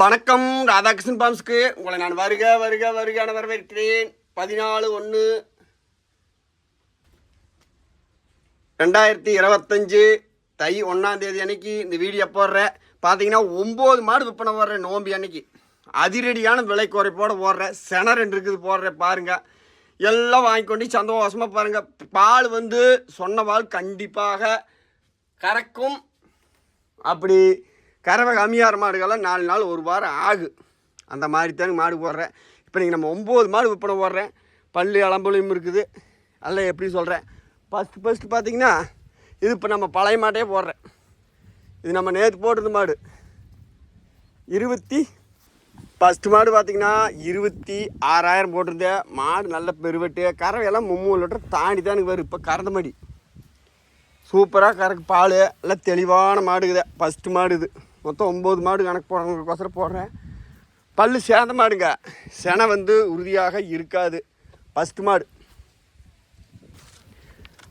வணக்கம் ராதாகிருஷ்ணன் பாம்ஸ்க்கு. உங்களை நான் வருக வருக வருகான வரவேற்கிறேன். பதினாலு ஒன்று ரெண்டாயிரத்தி இருபத்தஞ்சு தை ஒன்றாம் தேதி அன்னைக்கு இந்த வீடியோ போடுறேன் பார்த்தீங்கன்னா ஒம்பது மாடு விற்பனை போடுறேன் நோம்பி அன்னைக்கு. அதிரடியான விலை குறைப்போடு போடுறேன் சென ரெண்டு இருக்குது போடுறேன் பாருங்க. எல்லாம் வாங்கி கொண்டு சந்தோஷமாக பாருங்கள் பால் வந்து சொன்ன பால் கண்டிப்பாக கறக்கும். அப்படி கறவை கம்மியாகிற மாடுகள்லாம் நாலு நாள் ஒரு வாரம் ஆகு. அந்த மாதிரி தானே மாடு போடுறேன். இப்போ நீங்கள் நம்ம ஒம்பது மாடு விற்பனை போடுறேன். பள்ளி அலம்புலையும் இருக்குது. எல்லாம் எப்படி சொல்கிறேன் ஃபஸ்ட்டு ஃபஸ்ட்டு பார்த்தீங்கன்னா இது இப்போ நம்ம பழைய மாட்டே போடுறேன். இது நம்ம நேற்று போட்டிருந்த மாடு. இருபத்தி ஃபஸ்ட்டு மாடு பார்த்திங்கன்னா இருபத்தி ஆறாயிரம் போட்டிருந்தேன். மாடு நல்ல பெருவெட்டு. கறவையெல்லாம் மும்மூணு லிட்டர் தாண்டி தான் எனக்கு வரும். இப்போ கறந்த மாடி. சூப்பராக கறக்கு பால். எல்லாம் தெளிவான மாடுக்குதே ஃபஸ்ட்டு மாடு இது. மொத்தம் ஒம்பது மாடு கணக்கு போடுறவங்களுக்கோசரம் போடுறேன். பல்லு சேர்ந்த மாடுங்க. செனை வந்து உறுதியாக இருக்காது. ஃபஸ்ட்டு மாடு.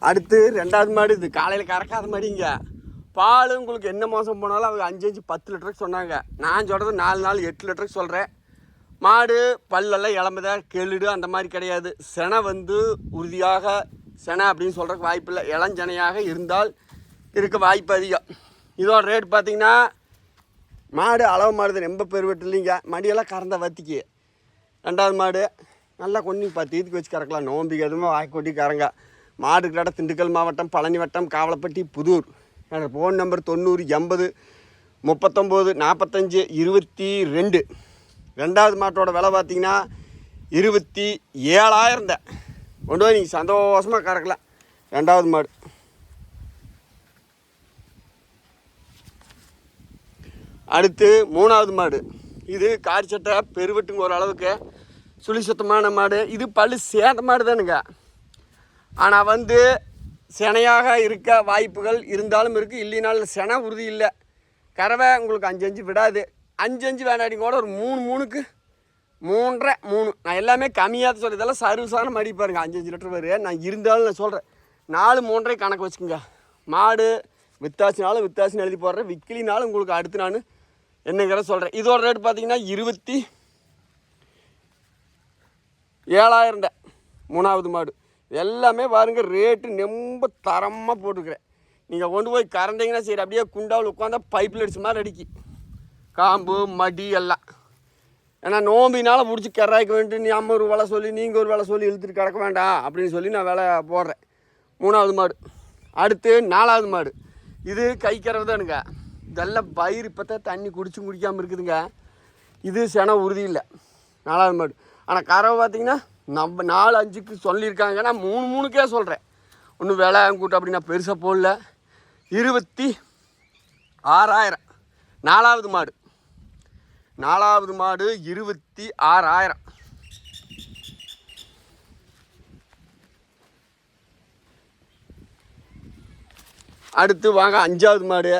அடுத்து ரெண்டாவது மாடு இது காலையில் கறக்காத மாடிங்க. பால் உங்களுக்கு என்ன மோசம் போனாலும் அவங்க அஞ்சு அஞ்சு பத்து லிட்டருக்கு சொன்னாங்க. நான் சொல்கிறது நாலு நாள் எட்டு லிட்டருக்கு சொல்கிறேன் மாடு பல்லெல்லாம் இளம்புதா கெளுடு அந்த மாதிரி கிடையாது. செனை வந்து உறுதியாக செனை அப்படின்னு சொல்கிறக்கு வாய்ப்பு இல்லை இளஞ்சனையாக இருந்தால் இருக்க வாய்ப்பு அதிகம். இதோட ரேட் பார்த்திங்கன்னா மாடு அளவு மாடு ரொம்ப பெருவெட்டு இல்லைங்க மடியெல்லாம் கறந்த வத்திக்கு. ரெண்டாவது மாடு நல்லா கொஞ்சம் பத்து இதுக்கு வச்சு கறக்கலாம். நோம்பிக்கு எதுவுமே வாய் கொட்டி கறங்க. மாடு கடை திண்டுக்கல் மாவட்டம் பழனி வட்டம் காவலப்பட்டி புதூர். எனக்கு ஃபோன் நம்பர் தொண்ணூறு எண்பது முப்பத்தொம்போது நாற்பத்தஞ்சு இருபத்தி ரெண்டு. ரெண்டாவது மாட்டோட விலை பார்த்தீங்கன்னா இருபத்தி ஏழாயிரம் தான். கொண்டு போய் நீங்கள் சந்தோஷமாக கறக்கலாம். ரெண்டாவது மாடு. அடுத்து மூணாவது மாடு. இது கார் சட்டை பெருவெட்டுங்க ஓரளவுக்கு சுழி சுத்தமான மாடு. இது பல் சேர்ந்த மாடு தானுங்க ஆனால் வந்து செனையாக இருக்க வாய்ப்புகள் இருந்தாலும் இருக்குது இல்லைனாலும் செனை உறுதி இல்லை. கறவை உங்களுக்கு அஞ்சு அஞ்சு விடாது. அஞ்சு அஞ்சு கூட ஒரு மூணு மூணுக்கு மூன்றரை மூணு. நான் எல்லாமே கம்மியாக சொல்லி இதெல்லாம் சர்வீஸான மாடி பாருங்க. அஞ்சு அஞ்சு லிட்டர் வரும் நான் இருந்தாலும் நான் சொல்கிறேன் நாலு மூன்றரை கணக்கு வச்சுக்கோங்க. மாடு வித்தாசினாலும் வித்தாசின்னு எழுதி போடுறேன். விக்கிலினாலும் உங்களுக்கு அடுத்து நான் என்னங்கிற சொல்கிறேன் இதோட ரேட் பார்த்தீங்கன்னா இருபத்தி ஏழாயிரம் மூணாவது மாடு. எல்லாமே பாருங்க ரேட்டு ரொம்ப தரமாக போட்டுருக்குறேன். நீங்கள் கொண்டு போய் கறந்தீங்கன்னா சரி அப்படியே குண்டாவில் உட்காந்தா பைப்பில் அடிச்ச மாதிரி அடிக்கி. காம்பு மடி எல்லாம். ஏன்னா நோம்பினால் பிடிச்சி கறாய்க்க வேண்டும் நீ அம்மா ஒரு வேலை சொல்லி நீங்கள் ஒரு வேலை சொல்லி இழுத்துட்டு கிடக்க வேண்டாம் அப்படின்னு சொல்லி நான் வேலை போடுறேன். மூணாவது மாடு. அடுத்து நாலாவது மாடு. இது கை கறவை தானுங்க. இதெல்லாம் பயிர் இப்போ தான் தண்ணி குடிச்சும் குடிக்காமல் இருக்குதுங்க. இது சென உறுதி இல்லை. நாலாவது மாடு. ஆனால் கறவை பார்த்தீங்கன்னா நம்ம நாலு அஞ்சுக்கு சொல்லியிருக்காங்க. நான் மூணு மூணுக்கே சொல்கிறேன் ஒன்றும் விலை கூட்டம் அப்படி நான் பெருசாக போடல. இருபத்தி ஆறாயிரம். நாலாவது மாடு. நாலாவது மாடு இருபத்தி ஆறாயிரம். அடுத்து வாங்க அஞ்சாவது மாடு.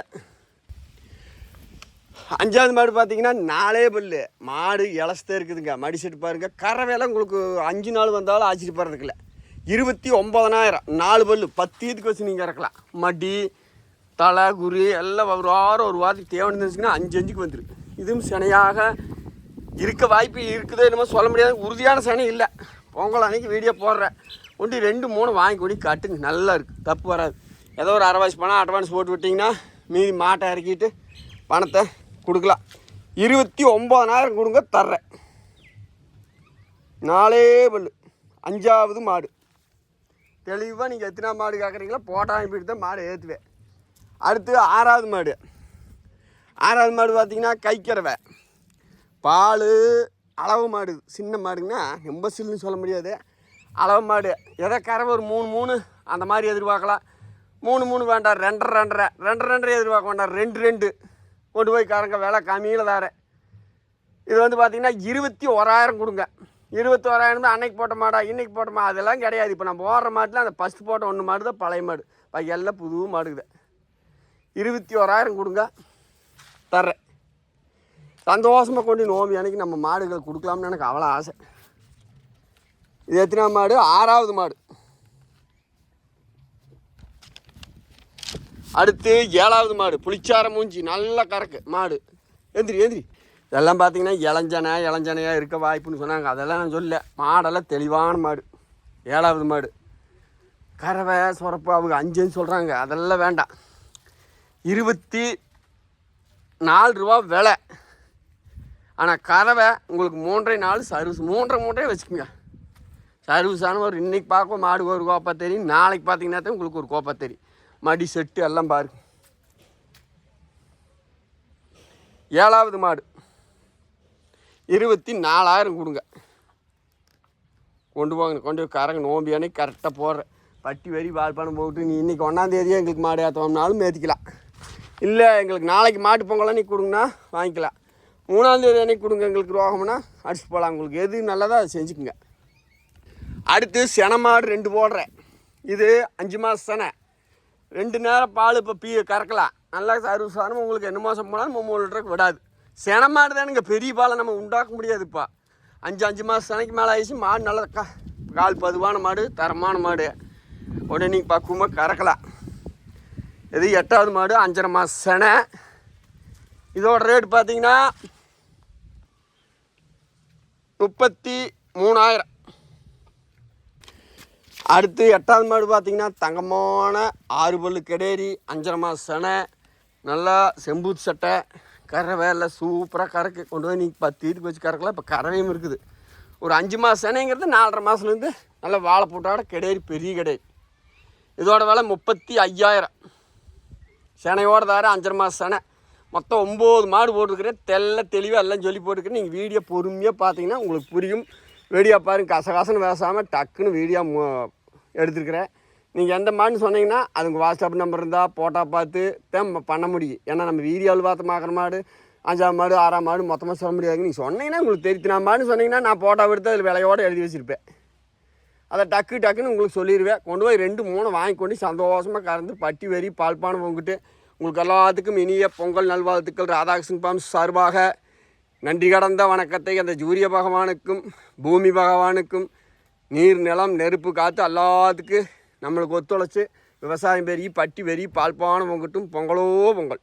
அஞ்சாவது மாடு பார்த்தீங்கன்னா நாலே பல்லு. மாடு இலசத்தே இருக்குதுங்க. மடி செட்டு பாருங்க. கறவையெல்லாம் உங்களுக்கு அஞ்சு நாள் வந்தாலும் ஆச்சரியப்படுறதுக்குல இருபத்தி ஒம்பதனாயிரம் நாலு பல்லு. பத்து இதுக்கு வச்சு நீங்கள் இறக்கலாம். மடி தலை குரு எல்லாம் ஒரு வாரம் ஒரு வாரத்துக்கு தேவைன்னு இருந்துச்சுன்னா அஞ்சு அஞ்சுக்கு வந்துருக்கு இதுவும் சினையாக இருக்க வாய்ப்பு இருக்குதோ என்னமோ சொல்ல முடியாது. உறுதியான சினை இல்லை. பொங்கல் அன்னைக்கு வீடியோ போடுறேன். ஒன்று ரெண்டு மூணு வாங்கி கொடி கட்டுங்க. நல்லா இருக்குது தப்பு வராது. ஏதோ ஒரு அரை வயசு பணம் அட்வான்ஸ் போட்டு விட்டிங்கன்னா மீதி மாட்டை இறக்கிட்டு பணத்தை கொடுக்கலாம். இருபத்தி ஒம்பதனாயிரம் கொடுங்க தர்றேன். நாலே பல் அஞ்சாவது மாடு. தெளிவாக நீங்கள் எத்தனை மாடு கேட்குறீங்களோ போட்டா அனுப்பிட்டு தான் மாடு ஏற்றுவேன் அடுத்து ஆறாவது மாடு. ஆறாவது மாடு பார்த்தீங்கன்னா கைக்கிறவை பால் அளவு மாடு சின்ன மாடுங்கன்னா ரொம்ப சில்லுன்னு சொல்ல முடியாது. அளவு மாடு. எதை கறவை ஒரு மூணு மூணு அந்த மாதிரி எதிர்பார்க்கலாம். மூணு மூணு வேண்டாம் ரெண்டரை ரெண்டரை. ரெண்டரை ரெண்டரை எதிர்பார்க்க வேண்டாம். ரெண்டு ரெண்டு. கொண்டு போய் கறங்க விலை கம்மியில் தார இது வந்து பார்த்திங்கன்னா இருபத்தி ஓராயிரம் கொடுங்க. இருபத்தி ஓராயிரம் தான் அன்னைக்கு போட்ட மாடா இன்றைக்கி போட்ட மாடு அதெல்லாம் கிடையாது. இப்போ நம்ம போடுற மாட்டில் அந்த ஃபஸ்ட்டு போட்ட ஒன்று மாடு தான் பழைய மாடு. பாக்கி எல்லாம் புது மாடுக்குது இருபத்தி ஓராயிரம் கொடுங்க. தர்றேன். சந்தோஷமாக கொண்டு நோம்பி அன்னைக்கு நம்ம மாடுகள் கொடுக்கலாம்னு எனக்கு அவ்வளோ ஆசை. இது எத்தனை மாடு? ஆறாவது மாடு. அடுத்து ஏழாவது மாடு புளிச்சார மூஞ்சி நல்ல கறக்கு மாடு. எந்திரி எந்திரி இதெல்லாம் பார்த்தீங்கன்னா இளஞ்சனை இளஞ்சனையாக இருக்க வாய்ப்புன்னு சொன்னாங்க. அதெல்லாம் நான் சொல்ல மாடெல்லாம் தெளிவான மாடு. ஏழாவது மாடு. கறவை சுரப்பு அவங்க அஞ்சுன்னு சொல்கிறாங்க அதெல்லாம் வேண்டாம். இருபத்தி நாலு ரூபா விலை. ஆனால் கறவை உங்களுக்கு மூன்றரை நாள் சர்வீஸ். மூன்றரை மூன்றரை வச்சுக்கோங்க. சர்வீஸான ஒரு இன்றைக்கி பார்க்க மாடு ஒரு கோப்பா தெரியும். நாளைக்கு பார்த்தீங்கன்னா தான் உங்களுக்கு ஒரு கோப்பா தெரியும். மடி செட்டு எல்லாம் பாரு. ஏழாவது மாடு. இருபத்தி நாலாயிரம் கொடுங்க. கொண்டு போங்க கொண்டு போய் கரங்க நோம்பி அன்னைக்கு கரெக்டாக போடுறேன். பட்டி வரி வாழ்ப்பானம் போட்டு நீ இன்றைக்கி ஒன்றாந்தேதியே எங்களுக்கு மாடு ஏற்றோம்னாலும் ஏற்றிக்கலாம் இல்லை எங்களுக்கு நாளைக்கு மாட்டு பொங்கல் அன்னைக்கு கொடுங்கண்ணா வாங்கிக்கலாம். மூணாந்தேதி அன்னைக்கு கொடுங்க எங்களுக்கு ரோகம்னா அடிச்சு போகலாம் உங்களுக்கு எது நல்லதாக அதை செஞ்சுக்குங்க. அடுத்து சென மாடு ரெண்டு போடுறேன். இது அஞ்சு மாதம் தானே ரெண்டு நேரம் பால் இப்போ பீ கறக்கலாம். நல்லா சர்வீஸ் ஆகணும் உங்களுக்கு என்ன மாதம் போனாலும் மூணு லிட்டருக்கு விடாது. சென மாடு தானுங்க பெரிய பாலை நம்ம உண்டாக்க முடியாதுப்பா. அஞ்சு அஞ்சு மாதம் செனைக்கு மேலே ஆயிடுச்சு மாடு நல்லா கா கால் பதுவான மாடு தரமான மாடு. உடனே நீங்கள் பக்குவமாக கறக்கலாம். இது எட்டாவது மாடு அஞ்சரை மாதம் செனை. இதோட ரேட் பார்த்தீங்கன்னா முப்பத்தி மூணாயிரம். அடுத்து எட்டாவது மாடு பார்த்தீங்கன்னா தங்கமான ஆறு பல்லு கெடேரி அஞ்சரை மாதம் செனை நல்லா செம்பூத் சட்டை கரை வேலை சூப்பராக கறக்கு. கொண்டு போய் நீங்கள் பத்து வீட்டுக்கு வச்சு கறக்கலாம். இப்போ கறவையும் இருக்குது. ஒரு அஞ்சு மாதம் செனைங்கிறது நாலரை மாதத்துலேருந்து நல்லா வாழை போட்டோட கெடேரி பெரிய கெடேரி. இதோட விலை முப்பத்தி ஐயாயிரம். செனையோட தார அஞ்சரை மாதம் செனை. மொத்தம் ஒம்பது மாடு போட்டிருக்கிறேன். தெல்ல தெளிவாக எல்லாம் சொல்லி போட்டுருக்குறேன். நீங்கள் வீடியோ பொறுமையாக பார்த்தீங்கன்னா உங்களுக்கு புரியும். வீடியோ பாருங்க. கசகசன்னு பேசாமல் டக்குன்னு வீடியோ மு- எடுத்துருக்கிறேன். நீங்கள் எந்த மாடுன்னு சொன்னீங்கன்னா அதுங்க வாட்ஸ்அப் நம்பர் இருந்தால் போட்டோ பார்த்து தான் பண்ண முடியும். ஏன்னா நம்ம வீடியோவில் பார்த்து பார்க்குற மாடு அஞ்சாம் மாடு ஆறாம் மாடு மொத்தமாக சொல்ல முடியாது. நீங்கள் சொன்னீங்கன்னா உங்களுக்கு தெரியுது நான் மாடுன்னு சொன்னீங்கன்னா நான் போட்டோ எடுத்து அதில் விலையோடு எழுதி வச்சுருப்பேன். அதை டக்கு டக்குன்னு உங்களுக்கு சொல்லிடுவேன் கொண்டு போய் ரெண்டு மூணு வாங்கி கொண்டு சந்தோஷமாக கறந்து பட்டி வரி பால்பானம் பொங்கிட்டு உங்களுக்கு எல்லாத்துக்கும் இனிய பொங்கல் நல்வாழ்த்துக்கள். ராதாகிருஷ்ணன் பாம்ஸ் சார்பாக நன்றி கடந்த வணக்கத்தை அந்த ஜூரிய பகவானுக்கும் பூமி பகவானுக்கும் நீர் நிலம் நெருப்பு காற்று எல்லாத்துக்கும் நம்மளுக்கு ஒத்துழைச்சி விவசாயம் பெருகி பட்டி வெறி பால்பானம் பொங்கட்டும் பொங்கலோ பொங்கல்.